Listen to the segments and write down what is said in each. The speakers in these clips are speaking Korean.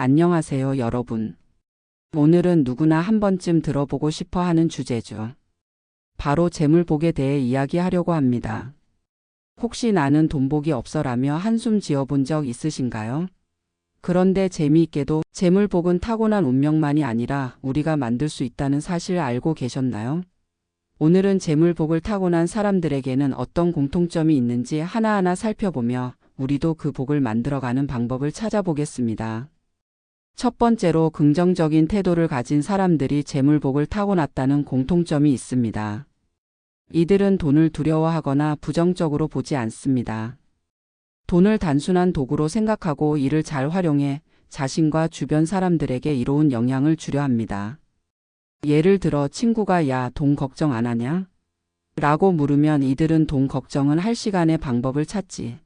안녕하세요, 여러분. 오늘은 누구나 한 번쯤 들어보고 싶어 하는 주제죠. 바로 재물복에 대해 이야기하려고 합니다. 혹시 나는 돈복이 없어라며 한숨 지어본 적 있으신가요? 그런데 재미있게도 재물복은 타고난 운명만이 아니라 우리가 만들 수 있다는 사실 알고 계셨나요? 오늘은 재물복을 타고난 사람들에게는 어떤 공통점이 있는지 하나하나 살펴보며 우리도 그 복을 만들어가는 방법을 찾아보겠습니다. 첫 번째로 긍정적인 태도를 가진 사람들이 재물복을 타고났다는 공통점이 있습니다. 이들은 돈을 두려워하거나 부정적으로 보지 않습니다. 돈을 단순한 도구로 생각하고 이를 잘 활용해 자신과 주변 사람들에게 이로운 영향을 주려 합니다. 예를 들어 친구가 야, 돈 걱정 안 하냐? 라고 물으면 이들은 돈 걱정은 할 시간의 방법을 찾지.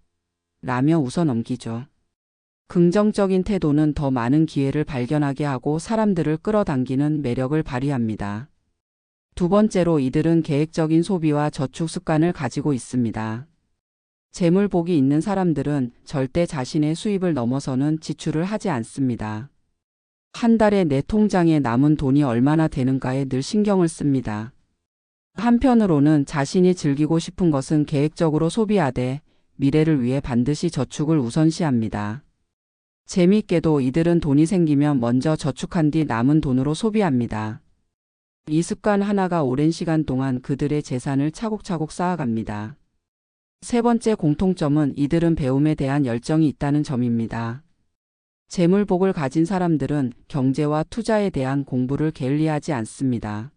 라며 웃어 넘기죠. 긍정적인 태도는 더 많은 기회를 발견하게 하고 사람들을 끌어당기는 매력을 발휘합니다. 두 번째로 이들은 계획적인 소비와 저축 습관을 가지고 있습니다. 재물복이 있는 사람들은 절대 자신의 수입을 넘어서는 지출을 하지 않습니다. 한 달에 내 통장에 남은 돈이 얼마나 되는가에 늘 신경을 씁니다. 한편으로는 자신이 즐기고 싶은 것은 계획적으로 소비하되 미래를 위해 반드시 저축을 우선시합니다. 재미있게도 이들은 돈이 생기면 먼저 저축한 뒤 남은 돈으로 소비합니다. 이 습관 하나가 오랜 시간 동안 그들의 재산을 차곡차곡 쌓아갑니다. 세 번째 공통점은 이들은 배움에 대한 열정이 있다는 점입니다. 재물복을 가진 사람들은 경제와 투자에 대한 공부를 게을리하지 않습니다.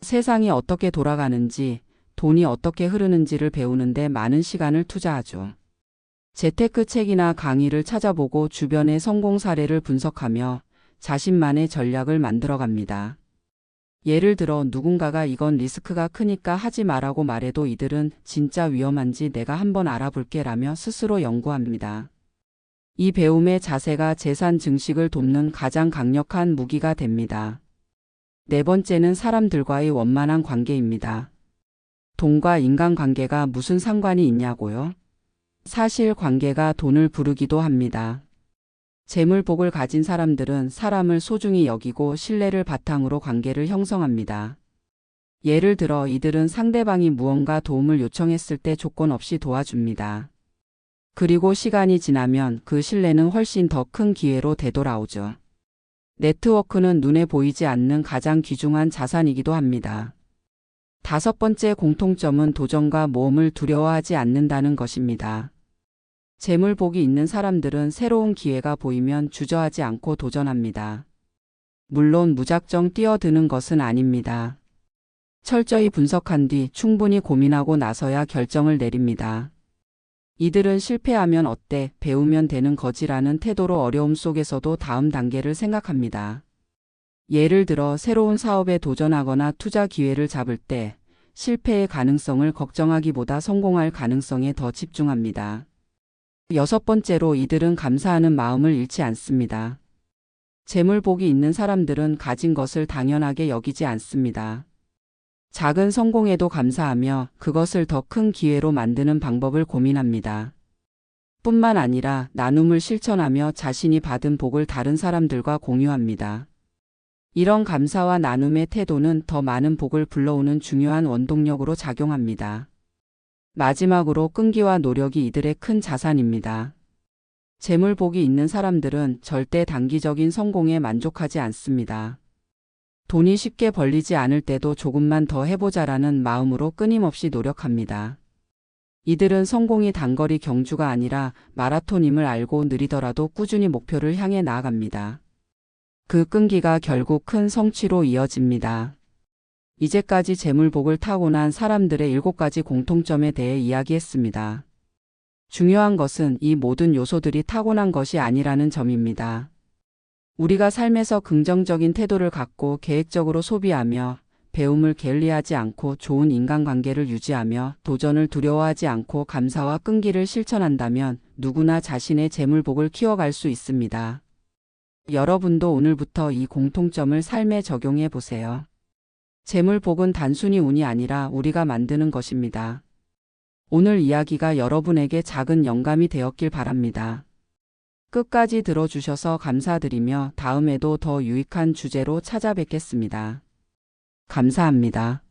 세상이 어떻게 돌아가는지, 돈이 어떻게 흐르는지를 배우는데 많은 시간을 투자하죠. 재테크 책이나 강의를 찾아보고 주변의 성공 사례를 분석하며 자신만의 전략을 만들어갑니다. 예를 들어 누군가가 이건 리스크가 크니까 하지 말라고 말해도 이들은 진짜 위험한지 내가 한번 알아볼게 라며 스스로 연구합니다. 이 배움의 자세가 재산 증식을 돕는 가장 강력한 무기가 됩니다. 네 번째는 사람들과의 원만한 관계입니다. 돈과 인간관계가 무슨 상관이 있냐고요? 사실 관계가 돈을 부르기도 합니다. 재물복을 가진 사람들은 사람을 소중히 여기고 신뢰를 바탕으로 관계를 형성합니다. 예를 들어 이들은 상대방이 무언가 도움을 요청했을 때 조건 없이 도와줍니다. 그리고 시간이 지나면 그 신뢰는 훨씬 더 큰 기회로 되돌아오죠. 네트워크는 눈에 보이지 않는 가장 귀중한 자산이기도 합니다. 다섯 번째 공통점은 도전과 모험을 두려워하지 않는다는 것입니다. 재물복이 있는 사람들은 새로운 기회가 보이면 주저하지 않고 도전합니다. 물론 무작정 뛰어드는 것은 아닙니다. 철저히 분석한 뒤 충분히 고민하고 나서야 결정을 내립니다. 이들은 실패하면 어때, 배우면 되는 거지라는 태도로 어려움 속에서도 다음 단계를 생각합니다. 예를 들어 새로운 사업에 도전하거나 투자 기회를 잡을 때 실패의 가능성을 걱정하기보다 성공할 가능성에 더 집중합니다. 여섯 번째로 이들은 감사하는 마음을 잃지 않습니다. 재물복이 있는 사람들은 가진 것을 당연하게 여기지 않습니다. 작은 성공에도 감사하며 그것을 더 큰 기회로 만드는 방법을 고민합니다. 뿐만 아니라 나눔을 실천하며 자신이 받은 복을 다른 사람들과 공유합니다. 이런 감사와 나눔의 태도는 더 많은 복을 불러오는 중요한 원동력으로 작용합니다. 마지막으로 끈기와 노력이 이들의 큰 자산입니다. 재물복이 있는 사람들은 절대 단기적인 성공에 만족하지 않습니다. 돈이 쉽게 벌리지 않을 때도 조금만 더 해보자라는 마음으로 끊임없이 노력합니다. 이들은 성공이 단거리 경주가 아니라 마라톤임을 알고 느리더라도 꾸준히 목표를 향해 나아갑니다. 그 끈기가 결국 큰 성취로 이어집니다. 이제까지 재물복을 타고난 사람들의 일곱 가지 공통점에 대해 이야기했습니다. 중요한 것은 이 모든 요소들이 타고난 것이 아니라는 점입니다. 우리가 삶에서 긍정적인 태도를 갖고 계획적으로 소비하며 배움을 게을리하지 않고 좋은 인간관계를 유지하며 도전을 두려워하지 않고 감사와 끈기를 실천한다면 누구나 자신의 재물복을 키워갈 수 있습니다. 여러분도 오늘부터 이 공통점을 삶에 적용해 보세요. 재물복은 단순히 운이 아니라 우리가 만드는 것입니다. 오늘 이야기가 여러분에게 작은 영감이 되었길 바랍니다. 끝까지 들어주셔서 감사드리며 다음에도 더 유익한 주제로 찾아뵙겠습니다. 감사합니다.